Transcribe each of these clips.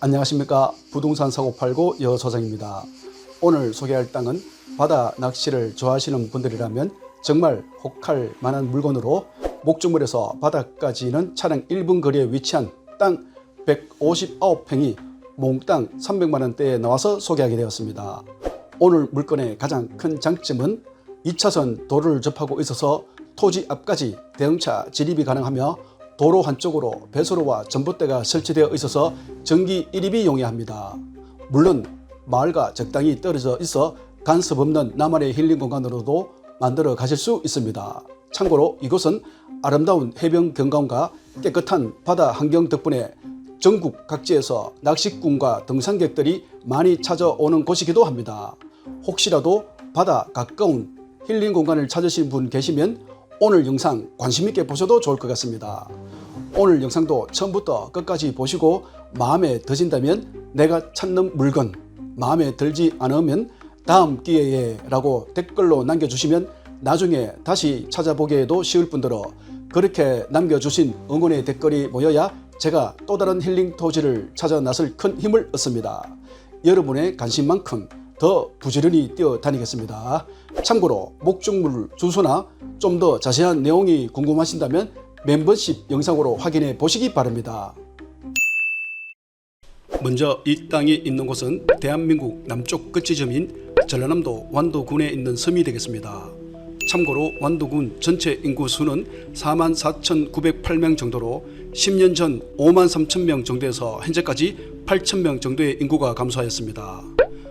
안녕하십니까 부동산 사고 팔고 여서장입니다. 오늘 소개할 땅은 바다 낚시를 좋아하시는 분들이라면 정말 혹할 만한 물건으로 목주물에서 바다까지는 차량 1분 거리에 위치한 땅 159평이 몽땅 300만 원대에 나와서 소개하게 되었습니다. 오늘 물건의 가장 큰 장점은 2차선 도로를 접하고 있어서 토지 앞까지 대형차 진입이 가능하며 도로 한쪽으로 배수로와 전봇대가 설치되어 있어서 전기 1입이 용이합니다. 물론 마을과 적당히 떨어져 있어 간섭 없는 나만의 힐링 공간으로도 만들어 가실 수 있습니다. 참고로 이곳은 아름다운 해변 경관과 깨끗한 바다 환경 덕분에 전국 각지에서 낚시꾼과 등산객들이 많이 찾아오는 곳이기도 합니다. 혹시라도 바다 가까운 힐링 공간을 찾으신 분 계시면 오늘 영상 관심 있게 보셔도 좋을 것 같습니다. 오늘 영상도 처음부터 끝까지 보시고 마음에 드신다면 내가 찾는 물건 마음에 들지 않으면 다음 기회에 라고 댓글로 남겨주시면 나중에 다시 찾아보기에도 쉬울 뿐더러 그렇게 남겨주신 응원의 댓글이 모여야 제가 또 다른 힐링 토지를 찾아 나설 큰 힘을 얻습니다. 여러분의 관심만큼 더 부지런히 뛰어다니겠습니다. 참고로 목적물 주소나 좀 더 자세한 내용이 궁금하신다면 멤버십 영상으로 확인해 보시기 바랍니다. 먼저 이 땅이 있는 곳은 대한민국 남쪽 끝지점인 전라남도 완도군에 있는 섬이 되겠습니다. 참고로 완도군 전체 인구 수는 44,908명 정도로 10년 전 5만 3천 명 정도에서 현재까지 8천 명 정도의 인구가 감소하였습니다.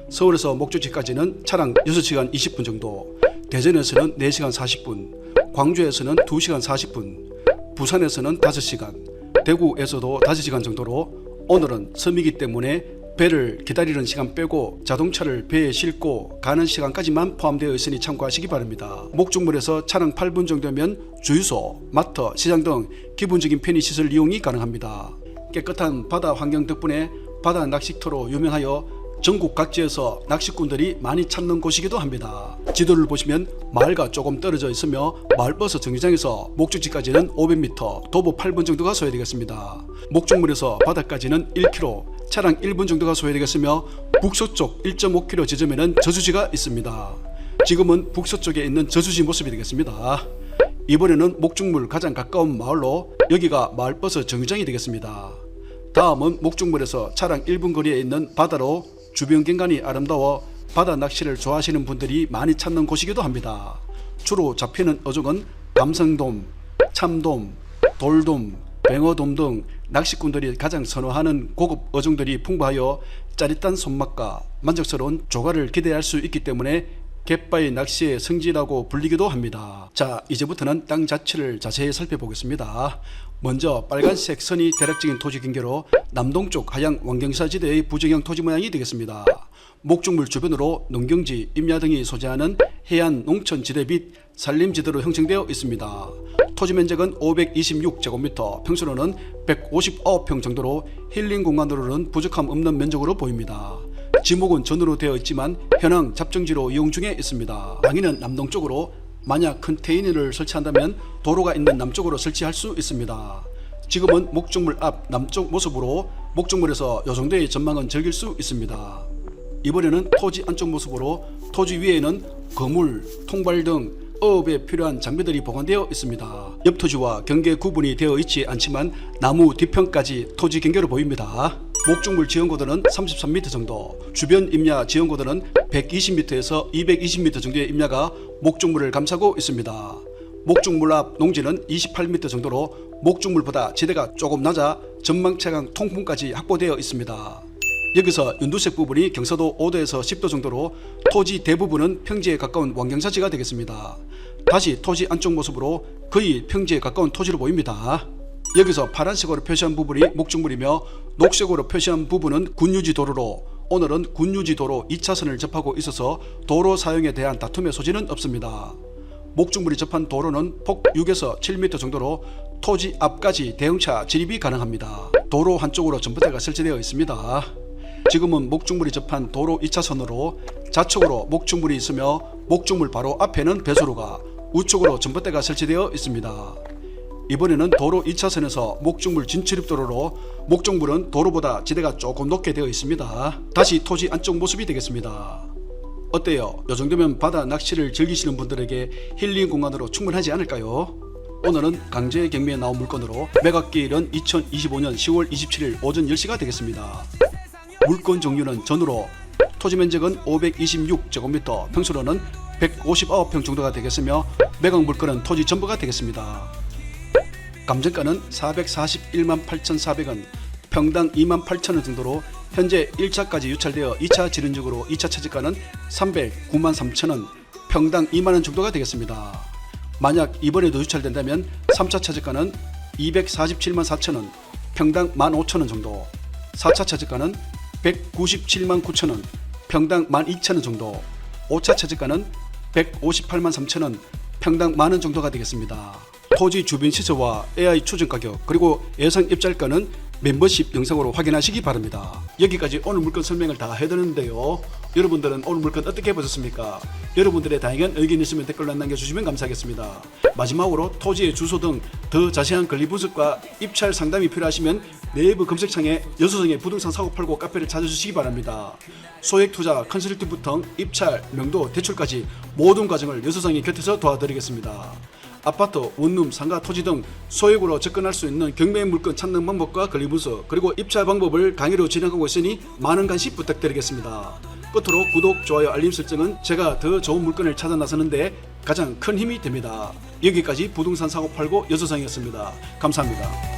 서울에서 목적지까지는 차량 6시간 20분 정도, 대전에서는 4시간 40분, 광주에서는 2시간 40분, 부산에서는 5시간, 대구에서도 5시간 정도로 오늘은 섬이기 때문에 배를 기다리는 시간 빼고 자동차를 배에 싣고 가는 시간까지만 포함되어 있으니 참고하시기 바랍니다. 목적물에서 차량 8분 정도면 주유소, 마트, 시장 등 기본적인 편의시설 이용이 가능합니다. 깨끗한 바다 환경 덕분에 바다 낚시터로 유명하여 전국 각지에서 낚시꾼들이 많이 찾는 곳이기도 합니다. 지도를 보시면 마을과 조금 떨어져 있으며 마을버스 정류장에서 목적지까지는 500m, 도보 8분 정도가 소요되겠습니다. 목적물에서 바다까지는 1km, 차량 1분 정도가 소요되겠으며 북서쪽 1.5km 지점에는 저수지가 있습니다. 지금은 북서쪽에 있는 저수지 모습이 되겠습니다. 이번에는 목적물 가장 가까운 마을로 여기가 마을버스 정류장이 되겠습니다. 다음은 목적물에서 차량 1분 거리에 있는 바다로 주변 경관이 아름다워 바다 낚시를 좋아하시는 분들이 많이 찾는 곳이기도 합니다. 주로 잡히는 어종은 감성돔, 참돔, 돌돔, 뱅어돔 등 낚시꾼들이 가장 선호하는 고급 어종들이 풍부하여 짜릿한 손맛과 만족스러운 조과를 기대할 수 있기 때문에 갯바위 낚시의 성지라고 불리기도 합니다. 자, 이제부터는 땅 자체를 자세히 살펴보겠습니다. 먼저 빨간색 선이 대략적인 토지 경계로 남동쪽 하양 왕경사지대의 부정형 토지 모양이 되겠습니다. 목적물 주변으로 농경지, 임야 등이 소재하는 해안 농촌 지대 및 산림지대로 형성되어 있습니다. 토지 면적은 526제곱미터, 평수로는 159평 정도로 힐링 공간으로는 부족함 없는 면적으로 보입니다. 지목은 전으로 되어 있지만 현황 잡정지로 이용 중에 있습니다. 방위는 남동쪽으로 만약 컨테이너를 설치한다면 도로가 있는 남쪽으로 설치할 수 있습니다. 지금은 목적물 앞 남쪽 모습으로 목적물에서 요 정도의 전망은 즐길 수 있습니다. 이번에는 토지 안쪽 모습으로 토지 위에는 거물, 통발 등 어업에 필요한 장비들이 보관되어 있습니다. 옆 토지와 경계 구분이 되어 있지 않지만 나무 뒤편까지 토지 경계로 보입니다. 목적물 지형고도는 33m 정도, 주변 임야 지형고도는 120m에서 220m 정도의 임야가 목적물을 감싸고 있습니다. 목적물 앞 농지는 28m 정도로 목적물보다 지대가 조금 낮아 전망차강 통풍까지 확보되어 있습니다. 여기서 연두색 부분이 경사도 5도에서 10도 정도로 토지 대부분은 평지에 가까운 왕경사지가 되겠습니다. 다시 토지 안쪽 모습으로 거의 평지에 가까운 토지로 보입니다. 여기서 파란색으로 표시한 부분이 목적물이며 녹색으로 표시한 부분은 군유지 도로로 오늘은 군유지 도로 2차선을 접하고 있어서 도로 사용에 대한 다툼의 소지는 없습니다. 목적물이 접한 도로는 폭 6에서 7m 정도로 토지 앞까지 대형차 진입이 가능합니다. 도로 한쪽으로 전봇대가 설치되어 있습니다. 지금은 목적물이 접한 도로 2차선으로 좌측으로 목적물이 있으며 목적물 바로 앞에는 배수로가 우측으로 전봇대가 설치되어 있습니다. 이번에는 도로 2차선에서 목적물 진출입도로로 목적물은 도로보다 지대가 조금 높게 되어 있습니다. 다시 토지 안쪽 모습이 되겠습니다. 어때요? 이 정도면 바다 낚시를 즐기시는 분들에게 힐링 공간으로 충분하지 않을까요? 오늘은 강제 경매에 나온 물건으로 매각기일은 2025년 10월 27일 오전 10시가 되겠습니다. 물건 종류는 전으로 토지 면적은 526제곱미터, 평수로는 159평 정도가 되겠으며 매각 물건은 토지 전부가 되겠습니다. 감정가는 441만 8,400원, 평당 2만 8천원 정도로 현재 1차까지 유찰되어 2차 지른적으로 2차 차지가는 309만 3천원, 평당 2만원 정도가 되겠습니다. 만약 이번에도 유찰된다면 3차 차지가는 247만 4천원, 평당 15,000원 정도, 4차 차지가는 197만 9천원, 평당 12,000원 정도, 5차 차지가는 158만 3천원, 평당 만원 정도가 되겠습니다. 토지 주변 시세와 AI 추정 가격 그리고 예상 입찰가는 멤버십 영상으로 확인하시기 바랍니다. 여기까지 오늘 물건 설명을 다 해드렸는데요. 여러분들은 오늘 물건 어떻게 보셨습니까? 여러분들의 다양한 의견 있으면 댓글로 남겨주시면 감사하겠습니다. 마지막으로 토지의 주소 등 더 자세한 권리 분석과 입찰 상담이 필요하시면 네이버 검색창에 여수성의 부동산 사고 팔고 카페를 찾아주시기 바랍니다. 소액 투자, 컨설팅부터 입찰, 명도, 대출까지 모든 과정을 여수성이 곁에서 도와드리겠습니다. 아파트, 원룸, 상가, 토지 등 소액으로 접근할 수 있는 경매 물건 찾는 방법과 권리 분석 그리고 입찰 방법을 강의로 진행하고 있으니 많은 관심 부탁드리겠습니다. 끝으로 구독, 좋아요, 알림 설정은 제가 더 좋은 물건을 찾아 나서는데 가장 큰 힘이 됩니다. 여기까지 부동산 사고 팔고 여수성이었습니다. 감사합니다.